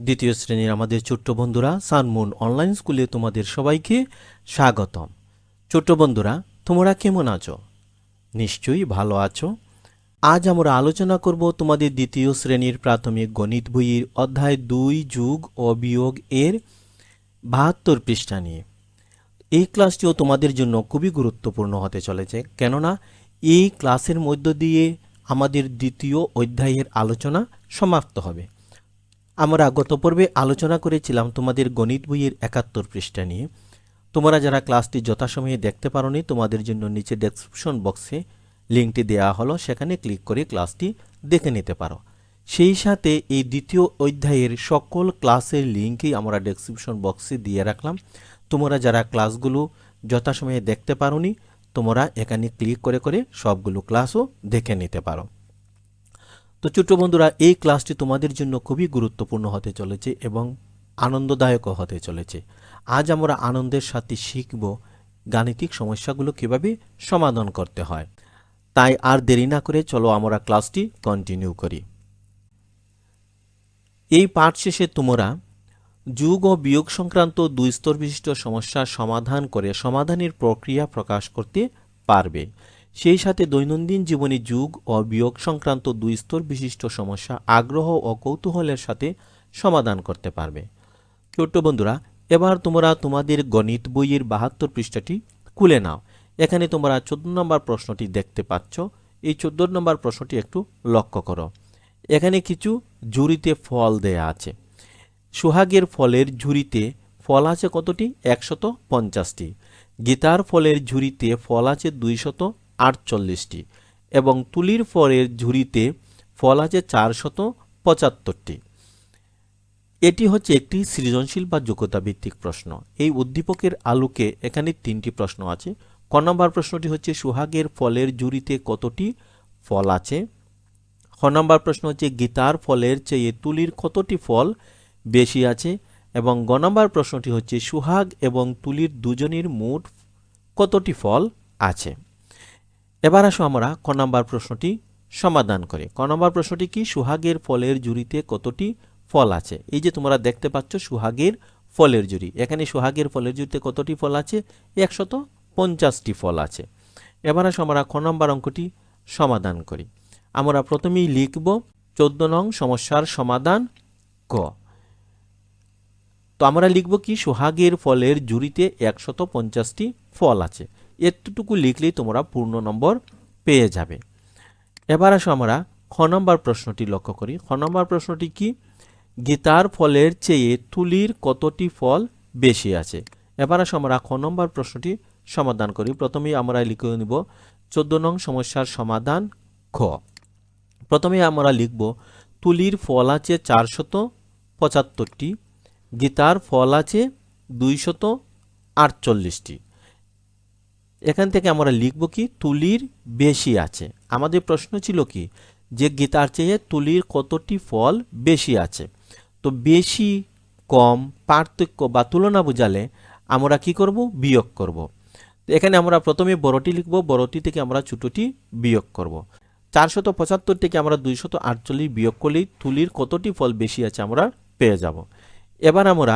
দ্বিতীয় শ্রেণির আমাদের ছোট্ট বন্ধুরা সানমুন অনলাইন স্কুলে তোমাদের সবাইকে স্বাগতম। ছোট্ট বন্ধুরা, তোমরা কেমন আছো? নিশ্চয়ই ভালো আছো। আজ আমরা আলোচনা করব তোমাদের দ্বিতীয় শ্রেণির প্রাথমিক গণিত বইয়ের অধ্যায় দুই যুগ ও বিয়োগ এর বাহাত্তর পৃষ্ঠা নিয়ে। এই ক্লাসটিও তোমাদের জন্য খুবই গুরুত্বপূর্ণ হতে চলেছে, কেননা এই ক্লাসের মধ্য দিয়ে আমাদের দ্বিতীয় অধ্যায়ের আলোচনা সমাপ্ত হবে। আমরা গত পর্বে আলোচনা করেছিলাম তোমাদের গণিত বইয়ের একাত্তর পৃষ্ঠা নিয়ে। তোমরা যারা ক্লাসটি যথাসময়ে দেখতে পারোনি, তোমাদের জন্য নিচে ডেসক্রিপশন বক্সে লিঙ্কটি দেওয়া হলো, সেখানে ক্লিক করে ক্লাসটি দেখে নিতে পারো। সেই সাথে এই দ্বিতীয় অধ্যায়ের সকল ক্লাসের লিঙ্কই আমরা ডেসক্রিপশন বক্সে দিয়ে রাখলাম। তোমরা যারা ক্লাসগুলো যথাসময়ে দেখতে পারোনি, তোমরা এখানে ক্লিক করে করে সবগুলো ক্লাসও দেখে নিতে পারো। তো ছোট্ট বন্ধুরা, এই ক্লাসটি তোমাদের জন্য খুবই গুরুত্বপূর্ণ হতে চলেছে এবং আনন্দদায়কও হতে চলেছে। আজ আমরা আনন্দের সাথে শিখব গাণিতিক সমস্যাগুলো কীভাবে সমাধান করতে হয়। তাই আর দেরি না করে চলো আমরা ক্লাসটি কন্টিনিউ করি। এই পাঠ শেষে তোমরা যুগ ও বিয়োগ সংক্রান্ত দুই স্তর বিশিষ্ট সমস্যার সমাধান করে সমাধানের প্রক্রিয়া প্রকাশ করতে পারবে। সেই সাথে দৈনন্দিন জীবনে যুগ ও বিয়োগ সংক্রান্ত দুই স্তর বিশিষ্ট সমস্যা আগ্রহ ও কৌতূহলের সাথে সমাধান করতে পারবে। ছোট্ট বন্ধুরা, এবার তোমরা তোমাদের গণিত বইয়ের বাহাত্তর পৃষ্ঠাটি খুলে নাও। এখানে তোমরা চোদ্দ নম্বর প্রশ্নটি দেখতে পাচ্ছ। এই চোদ্দ নম্বর প্রশ্নটি একটু লক্ষ্য করো। এখানে কিছু ঝুড়িতে ফল দেয়া আছে। সোহাগের ফলের ঝুড়িতে ফল আছে কতটি? একশত পঞ্চাশটি। গীতার ফলের ঝুড়িতে ফল আছে দুইশত আটচল্লিশটি এবং তুলির ফলের ঝুড়িতে ফল আছে চারশত পঁচাত্তরটি। এটি হচ্ছে একটি সৃজনশীল বা যোগ্যতা ভিত্তিক প্রশ্ন। এই উদ্দীপকের আলোকে এখানে তিনটি প্রশ্ন আছে। ক নম্বর প্রশ্নটি হচ্ছে, সোহাগের ফলের ঝুড়িতে কতটি ফল আছে? খ নম্বর প্রশ্ন হচ্ছে, গীতার ফলের চেয়ে তুলির কতটি ফল বেশি আছে? এবং গ নম্বর প্রশ্নটি হচ্ছে, সুহাগ এবং তুলির দুজনের মোট কতটি ফল আছে? এবার আসো আমরা ক নম্বর প্রশ্নটি সমাধান করে। ক নম্বর প্রশ্নটি কি? সুহাগের ফলের জুড়িতে কতটি ফল আছে? এই যে তোমরা দেখতে পাচ্ছ সুহাগের ফলের জুড়ি এখানে সুহাগের ফলের জুড়িতে কতটি ফল আছে? একশত পঞ্চাশটি ফল আছে। এবার আসো আমরা খ নম্বর অঙ্কটি সমাধান করি। আমরা প্রথমেই লিখব চোদ্দ নং সমস্যার সমাধান ক। তো আমরা লিখব কি? সোহাগের ফলের জুড়িতে একশত পঞ্চাশটি ফল আছে। এতটুকু লিখলেই তোমরা পূর্ণ নম্বর পেয়ে যাবে। এবার আসো আমরা খ নম্বর প্রশ্নটি লক্ষ্য করি। খ নম্বর প্রশ্নটি কি? গীতার ফলের চেয়ে তুলির কতটি ফল বেশি আছে? এবার আসো আমরা খ নম্বর প্রশ্নটি সমাধান করি। প্রথমেই আমরা লিখে নিব, চোদ্দ নং সমস্যার সমাধান খ। প্রথমে আমরা লিখব, তুলির ফল আছে চারশত পঁচাত্তরটি, গীতার ফল আছে দুইশত আটচল্লিশটি। এখান থেকে আমরা লিখব কি, তুলির বেশি আছে। আমাদের প্রশ্ন ছিল কি, যে গীতার চেয়ে তুলির কতটি ফল বেশি আছে? তো বেশি, কম, পার্থক্য বা তুলনা বোঝালে আমরা কি করব? বিয়োগ করব। তো এখানে আমরা প্রথমে বড়টি লিখব, বড়টি থেকে আমরা ছোটোটি বিয়োগ করব। চারশত পঁচাত্তর থেকে আমরা দুইশত আটচল্লিশ বিয়োগ করলেই তুলির কতটি ফল বেশি আছে আমরা পেয়ে যাব। এবার আমরা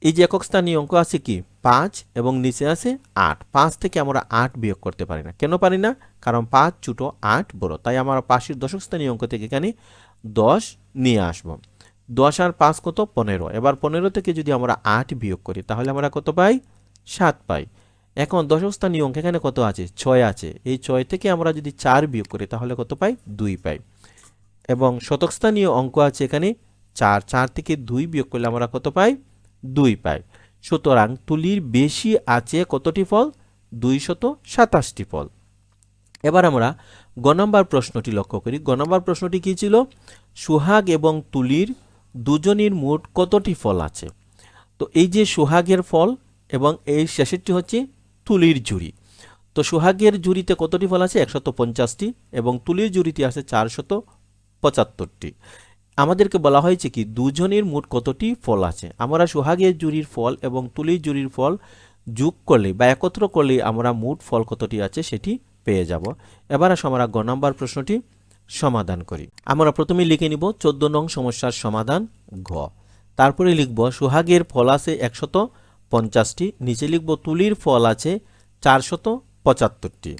এই যে একক স্থানীয় অঙ্ক আছে কি? পাঁচ এবং নিচে আছে আট। পাঁচ থেকে আমরা আট বিয়োগ করতে পারি না। কেন পারি না? কারণ পাঁচ ছোটো আট বড়। তাই আমরা পাশের দশক স্থানীয় অঙ্ক থেকে এখানে দশ নিয়ে আসব। দশ আর পাঁচ কত? পনেরো। এবার পনেরো থেকে যদি আমরা আট বিয়োগ করি, তাহলে আমরা কত পাই? সাত পাই। এখন দশক স্থানীয় অঙ্ক এখানে কত আছে? ছয় আছে। এই ছয় থেকে আমরা যদি চার বিয়োগ করি, তাহলে কত পাই? দুই পাই। এবং শতক স্থানীয় অঙ্ক আছে এখানে চার। চার থেকে দুই বিয়োগ করলে আমরা কত পাই? দুই পাই সুতরাং তুলির বেশি আছে কতটি ফল? দুইশত সাতাশটি ফল। এবার আমরা গ নম্বর প্রশ্নটি লক্ষ্য করি। গ নম্বর প্রশ্নটি কী ছিল? সুহাগ এবং তুলির দুজনের মোট কতটি ফল আছে? তো এই যে সুহাগের ফল এবং এই শেষেরটি হচ্ছে তুলির জুড়ি তো সোহাগের জুড়িতে কতটি ফল আছে? একশত পঞ্চাশটি এবং তুলির জুড়িতে আছে চারশত পঁচাত্তরটি। আমাদেরকে বলা হয়েছে কি, দুজনের মোট কতটি ফল আছে? আমরা সোহাগের জুড়ির ফল এবং তুলির জুড়ির ফল যোগ করলে বা একত্র করলে আমরা মোট ফল কতটি আছে সেটি পেয়ে যাব। এবার আসো আমরা গ নম্বর প্রশ্নটি সমাধান করি। আমরা প্রথমে লিখে নিব চোদ্দ নং সমস্যার সমাধান ঘ। তারপরে লিখব সোহাগের ফল আছে একশত পঞ্চাশটি, নিচে লিখব তুলির ফল আছে চারশত পঁচাত্তরটি।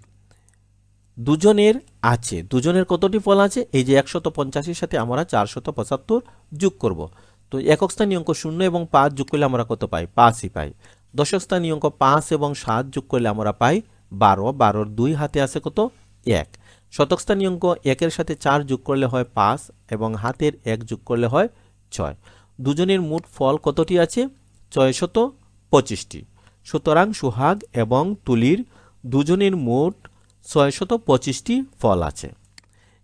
দুজনের আছে। দুজনের কতটি ফল আছে? এই যে একশত পঞ্চাশের সাথে আমরা চারশত পঁচাত্তর যোগ করব। তো একক স্থানীয় অঙ্ক শূন্য এবং পাঁচ যোগ করলে আমরা কত পাই? পাঁচই পাই। দশক স্থানীয় অঙ্ক পাঁচ এবং সাত যোগ করলে আমরা পাই বারো। বারোর দুই হাতে আছে কত? এক। শতক স্থানীয় অঙ্ক একের সাথে চার যোগ করলে হয় পাঁচ এবং হাতের এক যোগ করলে হয় ছয়। দুজনের মোট ফল কতটি আছে? ছয়শত পঁচিশটি। সুতরাং সুহাগ এবং তুলির দুজনের মোট ছয়শত পঁচিশটি ফল আছে।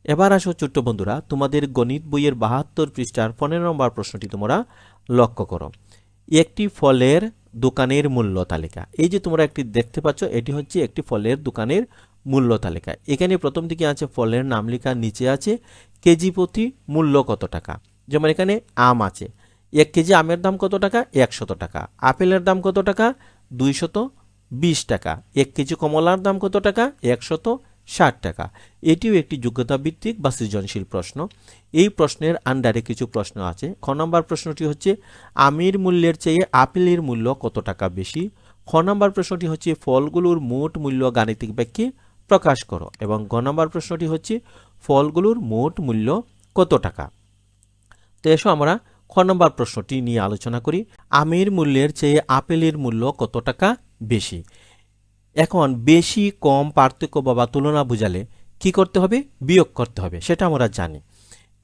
এবার আসো ছোট্ট বন্ধুরা, তোমাদের গণিত বইয়ের বাহাত্তর পৃষ্ঠার পনেরো নম্বর প্রশ্নটি তোমরা লক্ষ্য করো। একটি ফলের দোকানের মূল্য তালিকা। এই যে তোমরা একটি দেখতে পাচ্ছ, এটি হচ্ছে একটি ফলের দোকানের মূল্য তালিকা। এখানে প্রথম দিকে আছে, ফলের নাম লেখা নিচে আছে, কেজি প্রতি মূল্য কত টাকা? যেমন এখানে আম আছে, এক কেজি আমের দাম কত টাকা? একশত টাকা। আপেলের দাম কত টাকা? দুইশত বিশ টাকা। এক কেজি কমলার দাম কত টাকা? একশত ষাট টাকা। এটিও একটি যোগ্যতা ভিত্তিক বা সৃজনশীল প্রশ্ন। এই প্রশ্নের আন্ডারে কিছু প্রশ্ন আছে। খ নম্বর প্রশ্নটি হচ্ছে, আমির মূল্যের চেয়ে আপেলের মূল্য কত টাকা বেশি? খ নম্বর প্রশ্নটি হচ্ছে, ফলগুলোর মোট মূল্য গাণিতিক ব্যাখ্যে প্রকাশ করো। এবং গ নম্বর প্রশ্নটি হচ্ছে, ফলগুলোর মোট মূল্য কত টাকা? তো এসো আমরা খ নম্বর প্রশ্নটি নিয়ে আলোচনা করি। আমের মূল্যের চেয়ে আপেলের মূল্য কত টাকা? বেশি। এখন বেশি, কম পার্থক্য বা তুলনা বুঝালে কি করতে হবে? বিয়োগ করতে হবে, সেটা আমরা জানি।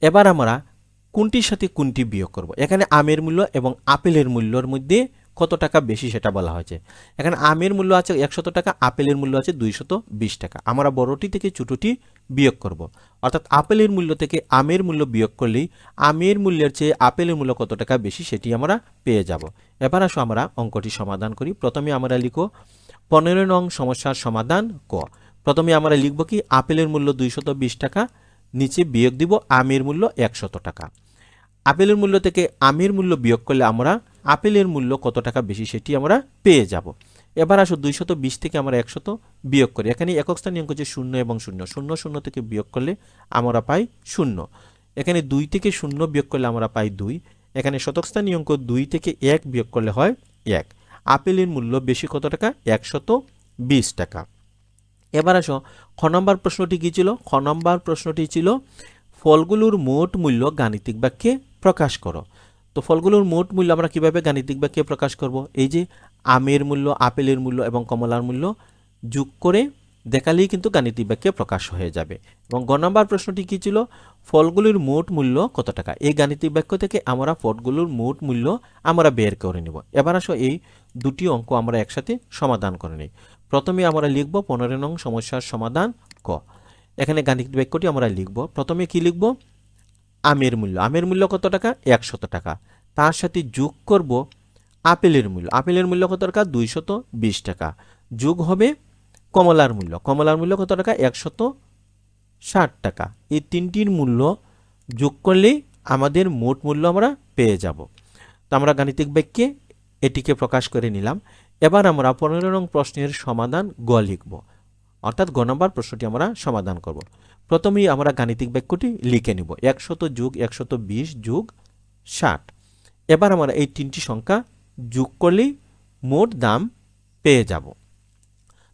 এবার আমরা কোনটির সাথে কোনটি বিয়োগ করব? এখানে আমের মূল্য এবং আপেলের মূল্যর মধ্যে কত টাকা বেশি সেটা বলা হয়েছে। এখানে আমের মূল্য আছে একশত টাকা, আপেলের মূল্য আছে দুইশত বিশ টাকা। আমরা বড়টি থেকে ছোটটি বিয়োগ করব। অর্থাৎ আপেলের মূল্য থেকে আমের মূল্য বিয়োগ করলেই আমের মূল্যের চেয়ে আপেলের মূল্য কত টাকা বেশি সেটি আমরা পেয়ে যাব। এবার আসো আমরা অঙ্কটি সমাধান করি। প্রথমে আমরা লিখো পনেরো নং সমস্যার সমাধান ক। প্রথমে আমরা লিখব কি আপেলের মূল্য দুইশত বিশ টাকা, নিচে বিয়োগ দিব আমের মূল্য একশত টাকা। আপেলের মূল্য থেকে আমের মূল্য বিয়োগ করলে আমরা আপেলের মূল্য কত টাকা বেশি সেটি আমরা পেয়ে যাব। এবার আসো দুইশত বিশ থেকে আমরা একশত বিয়োগ করি। এখানে একক স্থানীয় অঙ্ক হচ্ছে শূন্য এবং শূন্য। শূন্য শূন্য থেকে বিয়োগ করলে আমরা পাই শূন্য। এখানে দুই থেকে শূন্য বিয়োগ করলে আমরা পাই দুই। এখানে শতক স্থানীয় অঙ্ক দুই থেকে এক বিয়োগ করলে হয় এক। আপেলের মূল্য বেশি কত টাকা? একশত বিশ টাকা। এবার আসো খ নম্বর প্রশ্নটি কী ছিল? খ নম্বর প্রশ্নটি ছিল, ফলগুলোর মোট মূল্য গাণিতিক বাক্যে প্রকাশ করো। তো ফলগুলোর মোট মূল্য আমরা কীভাবে গাণিতিক বাক্যে প্রকাশ করব? এই যে আমের মূল্য, আপেলের মূল্য এবং কমলার মূল্য যোগ করে দেখালেই কিন্তু গাণিতিক বাক্যে প্রকাশ হয়ে যাবে। এবং গ নম্বর প্রশ্নটি কী ছিল? ফলগুলির মোট মূল্য কত টাকা? এই গাণিতিক বাক্য থেকে আমরা ফলগুলোর মোট মূল্য আমরা বের করে নেব। এবার আসো এই দুটি অঙ্ক আমরা একসাথে সমাধান করে নিই। প্রথমে আমরা লিখব পনেরো নং সমস্যার সমাধান ক। এখানে গাণিতিক বাক্যটি আমরা লিখব। প্রথমে কি লিখব? আমের মূল্য। আমের মূল্য কত টাকা? একশত টাকা। তার সাথে যোগ করব আপেলের মূল্য। আপেলের মূল্য কত টাকা? দুইশত বিশ টাকা। যোগ হবে কমলার মূল্য। কমলার মূল্য কত টাকা? একশত ষাট টাকা। এই তিনটির মূল্য যোগ করলেই আমাদের মোট মূল্য আমরা পেয়ে যাব। তো আমরা গাণিতিক বাক্যে এটিকে প্রকাশ করে নিলাম। এবার আমরা পনেরো নং প্রশ্নের সমাধান গ লিখব। অর্থাৎ গ নম্বর প্রশ্নটি আমরা সমাধান করব। প্রথমেই আমরা গাণিতিক বাক্যটি লিখে নিব। একশত যুগ, একশত বিশ যুগ ষাট। এবার আমরা এই তিনটি সংখ্যা যোগ করলেই মোট দাম পেয়ে যাব।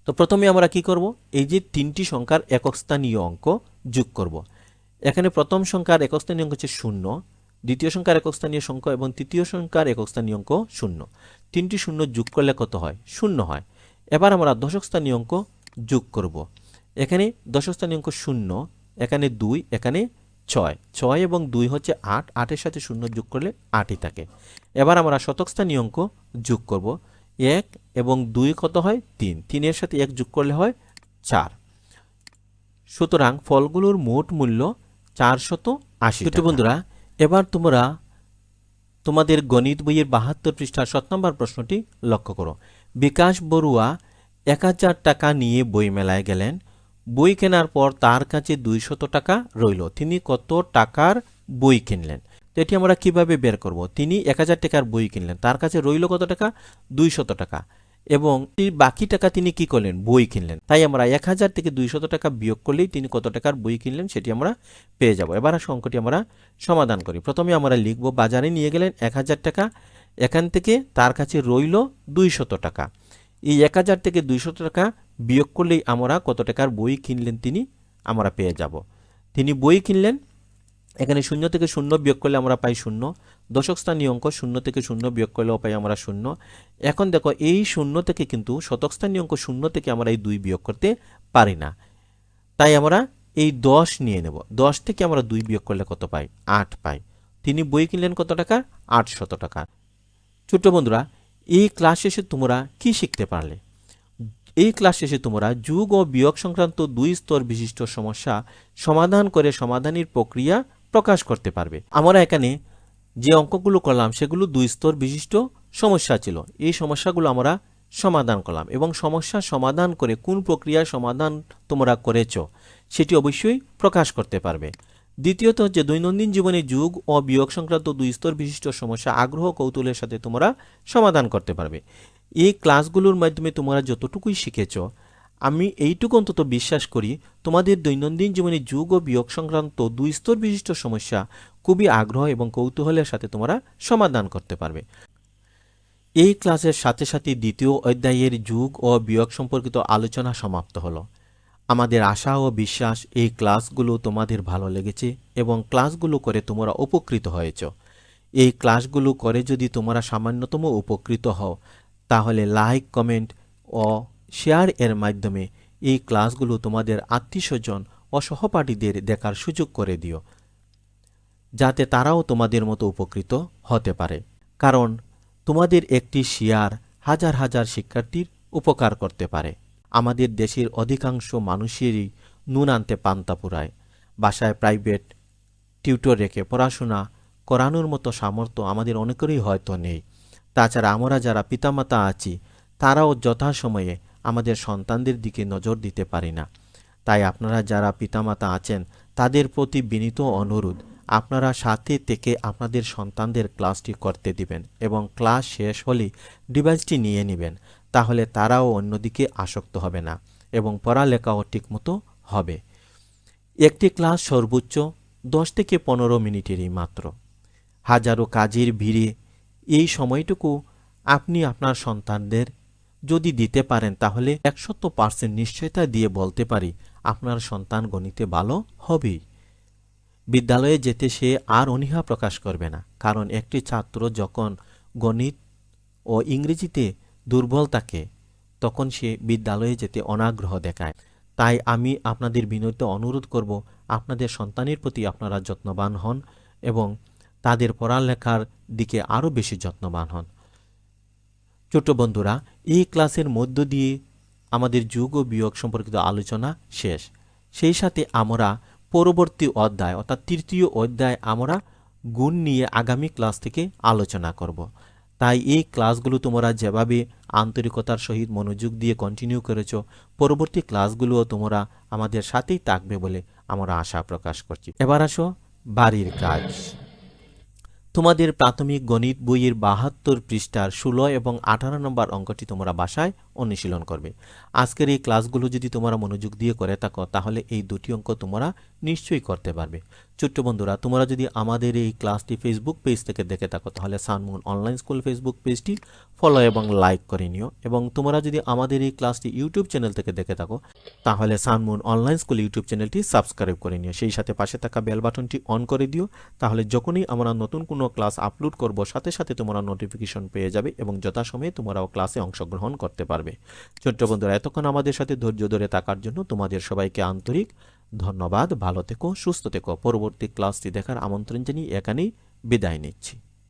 তো প্রথমে আমরা কি করব? এই যে তিনটি সংখ্যার একক স্থানীয় অঙ্ক যোগ করব। এখানে প্রথম সংখ্যার একক স্থানীয় অঙ্ক হচ্ছে শূন্য, দ্বিতীয় সংখ্যার একক স্থানীয় সংখ্যা এবং তৃতীয় সংখ্যার একক স্থানীয় অঙ্ক শূন্য। তিনটি শূন্য যোগ করলে কত হয়? শূন্য হয়। এবার আমরা দশক স্থানীয় অঙ্ক যোগ করব। এখানে দশক স্থানীয় অঙ্ক শূন্য এখানে দুই এখানে ছয়। ছয় এবং দুই হচ্ছে আট আটের সাথে শূন্য যোগ করলে আটই থাকে। এবার আমরা শতক স্থানীয় অঙ্ক যোগ করব। এক এবং দুই কত হয়? তিন। তিনের সাথে এক যোগ করলে হয় চার। সুতরাং ফলগুলোর মোট মূল্য চারশত আশি বন্ধুরা এবার তোমরা তোমাদের গণিত বইয়ের বাহাত্তর পৃষ্ঠার সাত নম্বর প্রশ্নটি লক্ষ্য করো। বিকাশ বড়ুয়া এক হাজার টাকা নিয়ে বই মেলায় গেলেন। বই কেনার পর তার কাছে দুইশত টাকা রইল। তিনি কত টাকার বই কিনলেন? তো এটি আমরা কীভাবে বের করব? তিনি এক হাজার টাকার বই কিনলেন। তার কাছে রইল কত টাকা? দুইশত টাকা। এবং বাকি টাকা তিনি কি করলেন? বই কিনলেন। তাই আমরা এক হাজার থেকে দুইশত টাকা বিয়োগ করলেই তিনি কত টাকার বই কিনলেন সেটি আমরা পেয়ে যাব। এবার অঙ্কটি আমরা সমাধান করি। প্রথমে আমরা লিখব, বাজারে নিয়ে গেলেন এক হাজার টাকা। এখান থেকে তার কাছে রইল দুইশত টাকা। এই এক হাজার থেকে দুইশত টাকা বিয়োগ করলেই আমরা কত টাকার বই কিনলেন তিনি? আমরা পেয়ে যাব। তিনি বই কিনলেন, এখানে শূন্য থেকে শূন্য বিয়োগ করলে আমরা পাই শূন্য। দশক স্থানীয় অঙ্ক শূন্য থেকে শূন্য বিয়োগ করলেও পাই আমরা শূন্য। এখন দেখো, এই শূন্য থেকে কিন্তু শতক স্থানীয় অঙ্ক শূন্য থেকে আমরা এই দুই বিয়োগ করতে পারি না। তাই আমরা এই দশ নিয়ে নেব। দশ থেকে আমরা দুই বিয়োগ করলে কত পাই? আট পাই। তিনি বই কিনলেন কত টাকা? আটশত টাকা। ছোট্ট বন্ধুরা, এই ক্লাস শেষে তোমরা কি শিখতে পারলে? এই ক্লাস শেষে তোমরা যুগ ও বিয়োগ সংক্রান্ত দুই স্তর বিশিষ্ট সমস্যা সমাধান করে সমাধানের প্রক্রিয়া প্রকাশ করতে পারবে। আমরা এখানে যে অঙ্কগুলো করলাম, সেগুলো দুই স্তর বিশিষ্ট সমস্যা ছিল। এই সমস্যাগুলো আমরা সমাধান করলাম এবং সমস্যা সমাধান করে কোন প্রক্রিয়ায় সমাধান তোমরা করেছ, সেটি অবশ্যই প্রকাশ করতে পারবে। দ্বিতীয়ত হচ্ছে দৈনন্দিন জীবনে যুগ ও বিয়োগ সংক্রান্ত দুই স্তর বিশিষ্ট সমস্যা আগ্রহ কৌতূহলের সাথে তোমরা সমাধান করতে পারবে। এই ক্লাসগুলোর মাধ্যমে তোমরা যতটুকুই শিখেছ, আমি এইটুকু অন্তত বিশ্বাস করি, তোমাদের দৈনন্দিন জীবনে যুগ ও বিয়োগ সংক্রান্ত দুই স্তর বিশিষ্ট সমস্যা খুবই আগ্রহ এবং কৌতূহলের সাথে তোমরা সমাধান করতে পারবে। এই ক্লাসের সাথে সাথে দ্বিতীয় অধ্যায়ের যুগ ও বিয়োগ সম্পর্কিত আলোচনা সমাপ্ত হলো। আমাদের আশা ও বিশ্বাস এই ক্লাসগুলো তোমাদের ভালো লেগেছে এবং ক্লাসগুলো করে তোমরা উপকৃত হয়েছ। এই ক্লাসগুলো করে যদি তোমরা সামান্যতম উপকৃত হও তাহলে লাইক, কমেন্ট ও শেয়ার এর মাধ্যমে এই ক্লাসগুলো তোমাদের আত্মীয়স্বজন ও সহপাঠীদের দেখার সুযোগ করে দিও, যাতে তারাও তোমাদের মতো উপকৃত হতে পারে। কারণ তোমাদের একটি শেয়ার হাজার হাজার শিক্ষার্থীর উপকার করতে পারে। আমাদের দেশের অধিকাংশ মানুষেরই নুন আনতে পান্তা পুরায় বাসায় প্রাইভেট টিউটর রেখে পড়াশোনা করানোর মতো সামর্থ্য আমাদের অনেকেরই হয়তো নেই। তাছাড়া আমরা যারা পিতামাতা আছি, তারাও যথাসময়ে আমাদের সন্তানদের দিকে নজর দিতে পারি না। তাই আপনারা যারা পিতামাতা আছেন, তাদের প্রতি বিনীত অনুরোধ, আপনারা সাথে থেকে আপনাদের সন্তানদের ক্লাসটি করতে দিবেন এবং ক্লাস শেষ হলেই ডিভাইসটি নিয়ে নেবেন, তাহলে তারাও অন্যদিকে আসক্ত হবে না এবং পড়ালেখাও ঠিকমতো হবে। একটি ক্লাস সর্বোচ্চ দশ থেকে পনেরো মিনিটেরই মাত্র। হাজারো কাজের ভিড়ে এই সময়টুকু আপনি আপনার সন্তানদের যদি দিতে পারেন, তাহলে একশত পার্সেন্ট নিশ্চয়তা দিয়ে বলতে পারি, আপনার সন্তান গণিতে ভালো হবেই বিদ্যালয়ে যেতে সে আর অনীহা প্রকাশ করবে না, কারণ একটি ছাত্র যখন গণিত ও ইংরেজিতে দুর্বল থাকে, তখন সে বিদ্যালয়ে যেতে অনাগ্রহ দেখায়। তাই আমি আপনাদের বিনীত অনুরোধ করব, আপনাদের সন্তানের প্রতি আপনারা যত্নবান হন এবং তাদের পড়ালেখার দিকে আরও বেশি যত্নবান হন। ছোট বন্ধুরা, এই ক্লাসের মধ্য দিয়ে আমাদের যোগ ও বিয়োগ সম্পর্কিত আলোচনা শেষ। সেই সাথে আমরা পরবর্তী অধ্যায়, অর্থাৎ তৃতীয় অধ্যায় আমরা গুণ নিয়ে আগামী ক্লাস থেকে আলোচনা করব। তাই এই ক্লাসগুলো তোমরা যেভাবে আন্তরিকতার সহিত মনোযোগ দিয়ে কন্টিনিউ করেছ, পরবর্তী ক্লাসগুলোও তোমরা আমাদের সাথেই থাকবে বলে আমরা আশা প্রকাশ করছি। এবার আসো বাড়ির কাজ। তোমাদের প্রাথমিক গণিত বইয়ের বাহাত্তর পৃষ্ঠার ষোলো এবং আঠারো নম্বর অঙ্কটি তোমরা বাসায় অনুশীলন করবে। আজকের এই ক্লাসগুলো যদি তোমরা মনোযোগ দিয়ে করে থাকো, তাহলে এই দুটি অঙ্ক তোমরা নিশ্চয়ই করতে পারবে। ছোট্ট বন্ধুরা, তোমরা যদি আমাদের এই ক্লাসটি ফেসবুক পেজ থেকে দেখে থাকো, তাহলে সানমুন অনলাইন স্কুল ফেসবুক পেজটি ফলো এবং লাইক করে নিও। এবং তোমরা যদি আমাদের এই ক্লাসটি ইউটিউব চ্যানেল থেকে দেখে থাকো, তাহলে সানমুন অনলাইন স্কুল ইউটিউব চ্যানেলটি সাবস্ক্রাইব করে নিও। সেই সাথে পাশে থাকা বেল বাটনটি অন করে দিও। তাহলে যখনই আমরা নতুন কোনো ক্লাস আপলোড করব, সাথে সাথে তোমরা নোটিফিকেশন পেয়ে যাবে এবং যথাসময়ে তোমরাও ক্লাসে অংশগ্রহণ করতে পারবে। ছোট্ট বন্ধুরা, এতক্ষণ আমাদের সাথে ধৈর্য ধরে থাকার জন্য তোমাদের সবাইকে আন্তরিক ধন্যবাদ ভালো থেকো সুস্থ থেকো। পরবর্তী ক্লাসটি দেখার আমন্ত্রণ জানিয়ে এখানেই বিদায় নিচ্ছি।